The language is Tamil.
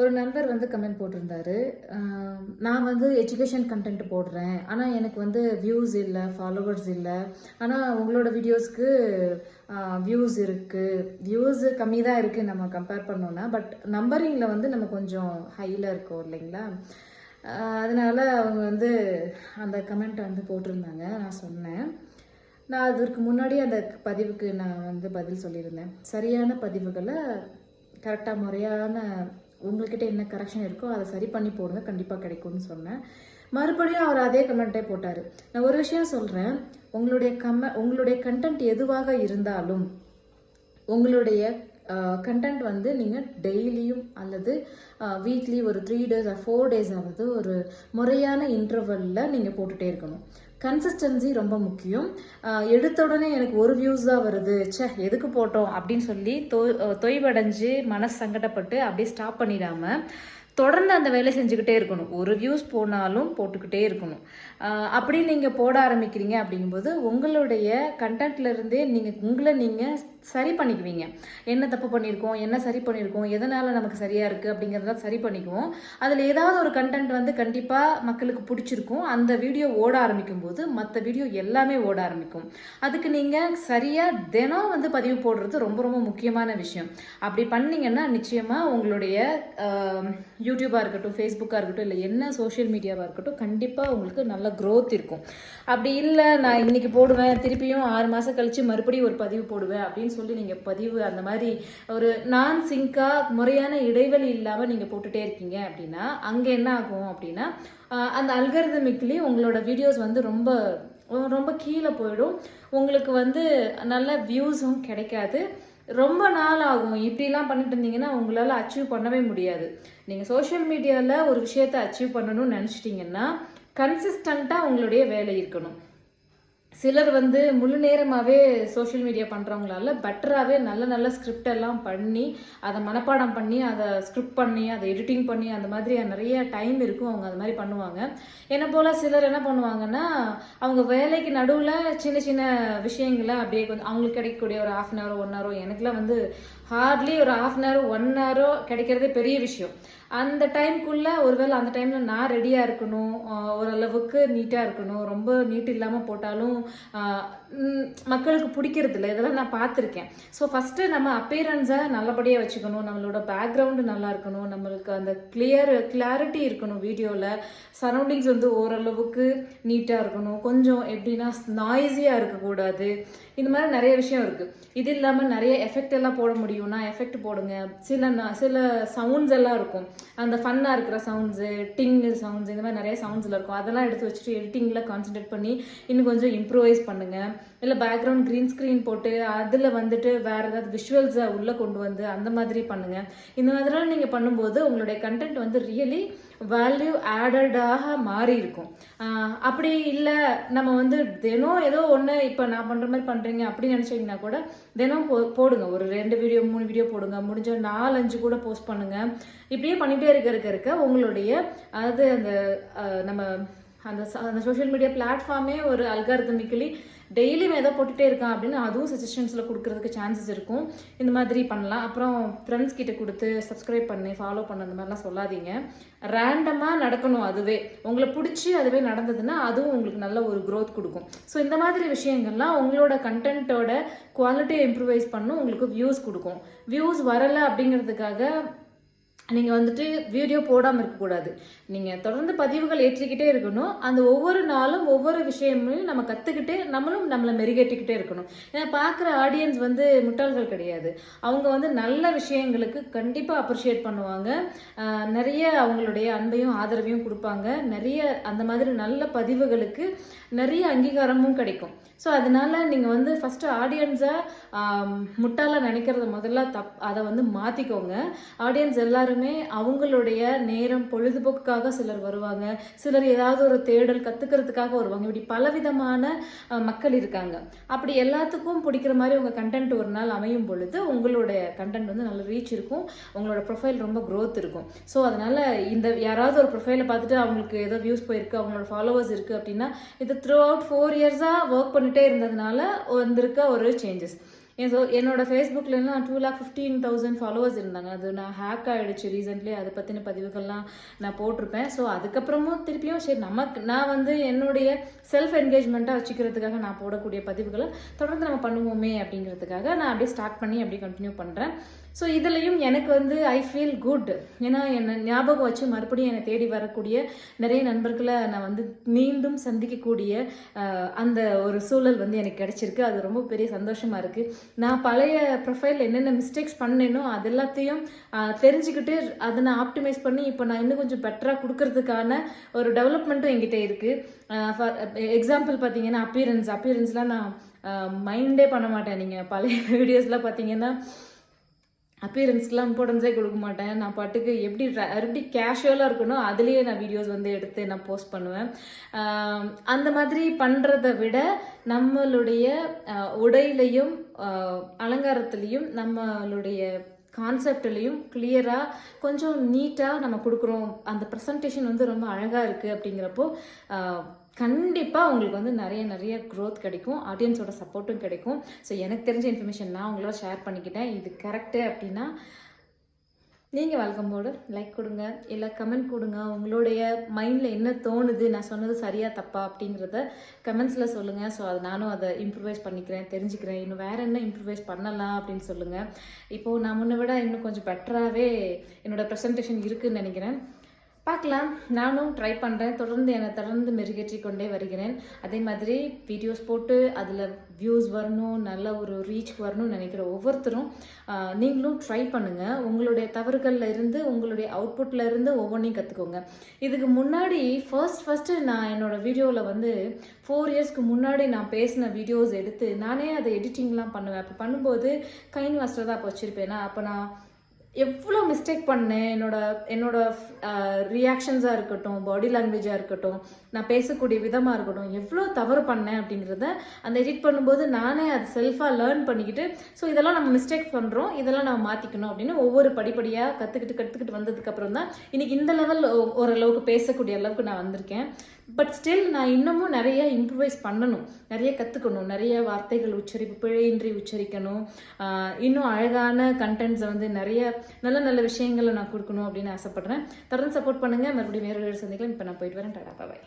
ஒரு நண்பர் வந்து கமெண்ட் போட்டிருந்தாரு. நான் வந்து எஜுகேஷன் கண்டென்ட் போடுறேன். ஆனால் எனக்கு வந்து வியூஸ் இல்லை ஃபாலோவர்ஸ் இல்லை. ஆனால் உங்களோட வீடியோஸ்க்கு வியூஸ் இருக்குது வியூஸ் கம்மி தான் இருக்குது நம்ம கம்பேர் பண்ணோன்னா பட் நம்பரிங்கில் வந்து நம்ம கொஞ்சம் ஹையில் இருக்கோம் இல்லைங்களா? அதனால் அவங்க வந்து அந்த கமெண்ட் வந்து போட்டிருந்தாங்க. நான் சொன்னேன். நான் அதற்கு முன்னாடி அந்த பதிவுக்கு நான் வந்து பதில் சொல்லியிருந்தேன். சரியான பதிவுகளை கரெக்டாக முறையான உங்கள்கிட்ட என்ன கரெக்ஷன் இருக்கோ அதை சரி பண்ணி போடுங்க கண்டிப்பாக கிடைக்கும்னு சொன்னேன். மறுபடியும் அவர் அதே கமெண்ட்டே போட்டார். நான் ஒரு விஷயம் சொல்கிறேன் உங்களுடைய கம உங்களுடைய கண்டென்ட் எதுவாக இருந்தாலும் உங்களுடைய கண்டென்ட் வந்து நீங்கள் டெய்லியும் அல்லது வீக்லி ஒரு three days or four days ஆகுது ஒரு முறையான இன்டர்வலில் நீங்கள் போட்டுகிட்டே இருக்கணும். கன்சிஸ்டன்சி ரொம்ப முக்கியம். எடுத்த உடனே எனக்கு ஒரு வியூஸ் தான் வருது. ச்சே எதுக்கு போட்டோம்? அப்படின்னு சொல்லி தொய் தொய்வடைஞ்சு மனசு சங்கடப்பட்டு அப்படியே ஸ்டாப் பண்ணிடாம தொடர்ந்து அந்த வேலை செஞ்சுக்கிட்டே இருக்கணும். ஒரு வியூஸ் போனாலும் போட்டுக்கிட்டே இருக்கணும். அப்படி நீங்கள் போட ஆரம்பிக்கிறீங்க அப்படிங்கும்போது உங்களுடைய கண்டென்ட்லேருந்தே நீங்கள் உங்களை நீங்கள் சரி பண்ணிக்குவீங்க. என்ன தப்பு பண்ணியிருக்கோம் என்ன சரி பண்ணியிருக்கோம் எதனால் நமக்கு சரியாக இருக்குது அப்படிங்கிறத சரி பண்ணிக்குவோம். அதில் ஏதாவது ஒரு கண்டென்ட் வந்து கண்டிப்பாக மக்களுக்கு பிடிச்சிருக்கும். அந்த வீடியோ ஓட ஆரம்பிக்கும் போது மற்ற வீடியோ எல்லாமே ஓட ஆரம்பிக்கும். அதுக்கு நீங்கள் சரியாக தினம் வந்து பதிவு போடுறது ரொம்ப ரொம்ப முக்கியமான விஷயம். அப்படி பண்ணீங்கன்னா நிச்சயமாக உங்களுடைய யூடியூபாக இருக்கட்டும் ஃபேஸ்புக்காக இருக்கட்டும் இல்லை என்ன சோஷியல் மீடியாவாக இருக்கட்டும் கண்டிப்பாக உங்களுக்கு நல்ல க்ரோத் இருக்கும். அப்படி இல்லை நான் இன்னைக்கு போடுவேன் திருப்பியும் ஆறு மாதம் கழித்து மறுபடியும் ஒரு பதிவு போடுவேன் அப்படின்னு சொல்லி நீங்கள் பதிவு அந்த மாதிரி ஒரு நான் சிங்காக முறையான இடைவெளி இல்லாமல் நீங்கள் போட்டுட்டே இருக்கீங்க அப்படின்னா அங்கே என்ன ஆகும் அப்படின்னா அந்த அல்கரதமிக்லி உங்களோட வீடியோஸ் வந்து ரொம்ப ரொம்ப கீழே போயிடும். உங்களுக்கு வந்து நல்ல வியூஸும் கிடைக்காது. ரொம்ப நாள் ஆகும். இப்படிலாம் பண்ணிட்டு இருந்தீங்கன்னா உங்களால் அச்சீவ் பண்ணவே முடியாது. நீங்கள் சோஷியல் மீடியாவில் ஒரு விஷயத்தை அச்சீவ் பண்ணணும்னு நினச்சிட்டிங்கன்னா கன்சிஸ்டண்ட்டாக உங்களுடைய வேலை இருக்கணும். சிலர் வந்து முழு நேரமாகவே சோஷியல் மீடியா பண்ணுறவங்களால பெட்டராகவே நல்ல நல்ல ஸ்கிரிப்ட் எல்லாம் பண்ணி அதை மனப்பாடம் பண்ணி அதை ஸ்கிரிப்ட் பண்ணி அதை எடிட்டிங் பண்ணி அந்த மாதிரி நிறைய டைம் இருக்கும். அவங்க அது மாதிரி பண்ணுவாங்க. என்ன போல் சிலர் என்ன பண்ணுவாங்கன்னா அவங்க வேலைக்கு நடுவில் சின்ன சின்ன விஷயங்களை அப்படியே கொஞ்சம் அவங்களுக்கு கிடைக்கக்கூடிய ஒரு ஹாஃப் அன் ஹவரோ ஒன் ஹவரோ எனக்குலாம் வந்து ஹார்ட்லி ஒரு ஆஃப் அன் ஹவர் ஒன் ஹவரோ கிடைக்கிறதே பெரிய விஷயம். அந்த டைம்குள்ளே ஒருவேளை அந்த டைமில் நான் ரெடியாக இருக்கணும் ஓரளவுக்கு நீட்டாக இருக்கணும் ரொம்ப நீட் இல்லாமல் போட்டாலும் மக்களுக்கு பிடிக்கிறது இல்லை இதெல்லாம் நான் பார்த்துருக்கேன். ஸோ ஃபஸ்ட்டு நம்ம அப்பேரன்ஸை நல்லபடியாக வச்சுக்கணும். நம்மளோட பேக்ரவுண்டு நல்லா இருக்கணும். நம்மளுக்கு அந்த கிளியர் கிளாரிட்டி இருக்கணும் வீடியோவில் சரௌண்டிங்ஸ் வந்து ஓரளவுக்கு நீட்டாக இருக்கணும். கொஞ்சம் எப்படின்னா நாய்ஸியாக இருக்கக்கூடாது. இந்த மாதிரி நிறைய விஷயம் இருக்குது இது இல்லாமல் நிறைய எஃபெக்ட் எல்லாம் போட முடியும்னா எஃபெக்ட் போடுங்க. சில சில சவுண்ட்ஸ் எல்லாம் இருக்கும். அந்த ஃபன்னாக இருக்கிற சவுண்ட்ஸு டிங் சவுண்ட்ஸ் இந்த மாதிரி நிறைய சவுண்ட்ஸில் இருக்கும். அதெல்லாம் எடுத்து வச்சுட்டு எடிட்டிங்கில் கான்சென்ட்ரேட் பண்ணி இன்னும் கொஞ்சம் இம்ப்ரூவைஸ் பண்ணுங்கள் இல்லை பேக்ரவுண்ட் க்ரீன் ஸ்க்ரீன் போட்டு அதில் வந்துட்டு வேறு ஏதாவது விஷுவல்ஸை உள்ளே கொண்டு வந்து அந்த மாதிரி பண்ணுங்கள் இந்த மாதிரிலாம் நீங்கள் பண்ணும்போது உங்களுடைய கண்டென்ட் வந்து ரியலி வேல்யூ ஆடடாக மாறி இருக்கும். அப்படி இல்லை நம்ம வந்து தினம் ஏதோ ஒன்று இப்போ நான் பண்ணுற மாதிரி பண்ணுறீங்க அப்படின்னு நினச்சிங்கன்னா கூட தினம் போ போடுங்க. ஒரு ரெண்டு வீடியோ மூணு வீடியோ போடுங்க. முடிஞ்ச நாலு அஞ்சு கூட போஸ்ட் பண்ணுங்கள் இப்படியே பண்ணிகிட்டே இருக்க இருக்க இருக்க உங்களுடைய அதாவது அந்த நம்ம அந்த அந்த சோஷியல் மீடியா பிளாட்ஃபார்மே ஒரு அல்காரிதமிக்கலி டெய்லியும் எதோ போட்டுகிட்டே இருக்கான் அப்படின்னு அதுவும் சஜஷன்ஸில் கொடுக்குறதுக்கு சான்சஸ் இருக்கும். இந்த மாதிரி பண்ணலாம். அப்புறம் ஃப்ரெண்ட்ஸ் கிட்ட கொடுத்து சப்ஸ்கிரைப் பண்ணு ஃபாலோ பண்ணு அந்த மாதிரிலாம் சொல்லாதீங்க. ரேண்டமாக நடக்கணும் அதுவே. உங்களை பிடிச்சி அதுவே நடந்ததுன்னா அதுவும் உங்களுக்கு நல்ல ஒரு க்ரோத் கொடுக்கும். ஸோ இந்த மாதிரி விஷயங்கள்லாம் உங்களோட கண்டென்ட்டோட குவாலிட்டியை இம்ப்ரூவைஸ் பண்ணும் உங்களுக்கு வியூஸ் கொடுக்கும். வியூஸ் வரலை அப்படிங்கிறதுக்காக நீங்கள் வந்துட்டு வீடியோ போடாமல் இருக்கக்கூடாது நீங்கள் தொடர்ந்து பதிவுகள் ஏற்றிக்கிட்டே இருக்கணும். அந்த ஒவ்வொரு நாளும் ஒவ்வொரு விஷயமும் நம்ம கற்றுக்கிட்டு நம்மளும் நம்மளை மெருகேற்றிக்கிட்டே இருக்கணும். ஏன்னா பார்க்குற ஆடியன்ஸ் வந்து முட்டாள்கள் கிடையாது. அவங்க வந்து நல்ல விஷயங்களுக்கு கண்டிப்பாக அப்ரிஷியேட் பண்ணுவாங்க. நிறைய அவங்களுடைய அன்பையும் ஆதரவையும் கொடுப்பாங்க. நிறைய அந்த மாதிரி நல்ல பதிவுகளுக்கு நிறைய அங்கீகாரமும் கிடைக்கும். ஸோ அதனால நீங்கள் வந்து ஃபஸ்ட்டு ஆடியன்ஸை முட்டாளாக நினைக்கிறத முதல்ல தப் அதை வந்து மாற்றிக்கோங்க ஆடியன்ஸ் எல்லாருமே அவங்களுடைய நேரம் பொழுதுபோக்குக்காக சிலர் வருவாங்க. சிலர் ஏதாவது ஒரு தேடல் கற்றுக்கிறதுக்காக வருவாங்க. இப்படி பலவிதமான மக்கள் இருக்காங்க. அப்படி எல்லாத்துக்கும் பிடிக்கிற மாதிரி உங்கள் கண்டென்ட் ஒரு நாள் அமையும் பொழுது உங்களுடைய கண்டென்ட் வந்து நல்ல ரீச் இருக்கும். உங்களோட ப்ரொஃபைல் ரொம்ப க்ரோத் இருக்கும். ஸோ அதனால இந்த யாராவது ஒரு ப்ரொஃபைலை பார்த்துட்டு அவங்களுக்கு ஏதோ வியூஸ் போயிருக்கு அவங்களோட ஃபாலோவர்ஸ் இருக்குது அப்படின்னா இது த்ரூ அவுட் ஃபோர் இயர்ஸாக ஒர்க் பண்ணிட்டே இருந்ததுனால வந்திருக்க ஒரு சேஞ்சஸ் ஸோ என்னோட ஃபேஸ்புக்லாம் two lakh fifteen thousand followers இருந்தாங்க. அது நான் ஹேக் ஆகிடுச்சு ரீசெண்ட்லி அதை பற்றின பதிவுகள்லாம் நான் போட்டிருப்பேன். ஸோ அதுக்கப்புறமும் திருப்பியும் சரி நமக்கு நான் வந்து என்னுடைய செல்ஃப் என்கேஜ்மெண்ட்டாக வச்சுக்கிறதுக்காக நான் போடக்கூடிய பதிவுகளை தொடர்ந்து நம்ம பண்ணுவோமே அப்படிங்கிறதுக்காக நான் அப்படியே ஸ்டார்ட் பண்ணி அப்படியே கண்டினியூ பண்ணுறேன் ஸோ இதுலேயும் எனக்கு வந்து ஐ ஃபீல் குட் ஏன்னா என்னை ஞாபகம் வச்சு மறுபடியும் என்னை தேடி வரக்கூடிய நிறைய நண்பர்களை நான் வந்து மீண்டும் சந்திக்கக்கூடிய அந்த ஒரு சூழல் வந்து எனக்கு கிடச்சிருக்கு. அது ரொம்ப பெரிய சந்தோஷமாக இருக்குது நான் பழைய ப்ரொஃபைல் என்னென்ன மிஸ்டேக்ஸ் பண்ணேனோ அது எல்லாத்தையும் தெரிஞ்சுக்கிட்டு அதை நான் ஆப்டிமைஸ் பண்ணி இப்போ நான் இன்னும் கொஞ்சம் பெட்டராக கொடுக்கறதுக்கான ஒரு டெவலப்மெண்ட்டும் என்கிட்ட இருக்கு. ஃபார் எக்ஸாம்பிள் பார்த்தீங்கன்னா அப்பியரன்ஸ் அப்பியரன்ஸ்லாம் நான் மைண்டே பண்ண மாட்டேன். நீங்கள் பழைய வீடியோஸ்லாம் பார்த்தீங்கன்னா அப்பியரன்ஸ்க்குலாம் இம்பார்ட்டன்ஸே கொடுக்க மாட்டேன். நான் பாட்டுக்கு எப்படி எப்படி கேஷுவலாக இருக்கணும் அதுலேயே நான் வீடியோஸ் வந்து எடுத்து நான் போஸ்ட் பண்ணுவேன். அந்த மாதிரி பண்ணுறத விட நம்மளுடைய உடையிலையும் அலங்காரத்துலேயும் நம்மளுடைய கான்செப்ட்லேயும் கிளியராக கொஞ்சம் நீட்டாக நம்ம கொடுக்குறோம். அந்த ப்ரெசன்டேஷன் வந்து ரொம்ப அழகாக இருக்குது அப்படிங்கிறப்போ கண்டிப்பாக உங்களுக்கு வந்து நிறைய நிறைய க்ரோத் கிடைக்கும். ஆடியன்ஸோட சப்போர்ட்டும் கிடைக்கும். ஸோ எனக்கு தெரிஞ்ச இன்ஃபர்மேஷன் நான் உங்களோட ஷேர் பண்ணிக்கிட்டேன். இது கரெக்டு அப்படின்னா நீங்கள் வழக்கம் போடு லைக் கொடுங்க இல்லை கமெண்ட் கொடுங்க. உங்களுடைய மைண்டில் என்ன தோணுது? நான் சொன்னது சரியாக தப்பா அப்படிங்கிறத கமெண்ட்ஸில் சொல்லுங்கள் ஸோ அது நானும் அதை இம்ப்ரூவைஸ் பண்ணிக்கிறேன் தெரிஞ்சுக்கிறேன். இன்னும் வேறு என்ன இம்ப்ரூவைஸ் பண்ணலாம் அப்படின்னு சொல்லுங்கள் இப்போது நான் முன்ன விட இன்னும் கொஞ்சம் பெட்டராகவே என்னோடய ப்ரெசன்டேஷன் இருக்குதுன்னு நினைக்கிறேன். பார்க்கலாம். நானும் ட்ரை பண்ணுறேன் தொடர்ந்து என்னை தொடர்ந்து மெருகேற்றி கொண்டே வருகிறேன். அதே மாதிரி வீடியோஸ் போட்டு அதில் வியூஸ் வரணும் நல்ல ஒரு ரீச் வரணும்னு நினைக்கிற ஒவ்வொருத்தரும் நீங்களும் ட்ரை பண்ணுங்கள் உங்களுடைய தவறுகளில் இருந்து உங்களுடைய அவுட்புட்டில் இருந்து ஒவ்வொன்றையும் கற்றுக்கோங்க இதுக்கு முன்னாடி ஃபர்ஸ்ட் ஃபஸ்ட்டு நான் என்னோட வீடியோவில் வந்து ஃபோர் இயர்ஸ்க்கு முன்னாடி நான் பேசின வீடியோஸ் எடுத்து நானே அதை எடிட்டிங்லாம் பண்ணுவேன். அப்போ பண்ணும்போது கைன் மாஸ்டர் தான் அப்போ வச்சுருப்பேனா? அப்போ நான் எவ்வளோ மிஸ்டேக் பண்ணேன். என்னோட என்னோட ரியாக்ஷன்ஸாக இருக்கட்டும் பாடி லாங்குவேஜாக இருக்கட்டும் நான் பேசக்கூடிய விதமாக இருக்கட்டும் எவ்வளோ தவறு பண்ணேன் அப்படிங்கிறத அந்த எடிட் பண்ணும்போது நானே அது செல்ஃபாக லேர்ன் பண்ணிக்கிட்டு ஸோ இதெல்லாம் நம்ம மிஸ்டேக் பண்ணுறோம் இதெல்லாம் நம்ம மாற்றிக்கணும் அப்படின்னு ஒவ்வொரு படிப்படியாக கற்றுக்கிட்டு கற்றுக்கிட்டு வந்ததுக்கப்புறம் தான் இன்றைக்கி இந்த லெவல் ஓரளவுக்கு பேசக்கூடிய அளவுக்கு நான் வந்திருக்கேன். பட் ஸ்டில் நான் இன்னமும் நிறைய இம்ப்ரூவைஸ் பண்ணணும். நிறைய கற்றுக்கணும் நிறைய வார்த்தைகள் உச்சரிப்பு பிழையின்றி உச்சரிக்கணும். இன்னும் அழகான கண்டென்ட்ஸை வந்து நிறைய நல்ல நல்ல விஷயங்களை நான் கொடுக்கணும் அப்படின்னு ஆசைப்பட்றேன். தொடர்ந்து சப்போர்ட் பண்ணுங்கள் மறுபடியும் வேறு வேறு சந்திக்கலாம். இப்போ நான் போயிட்டு வரேன். டாடா பாய்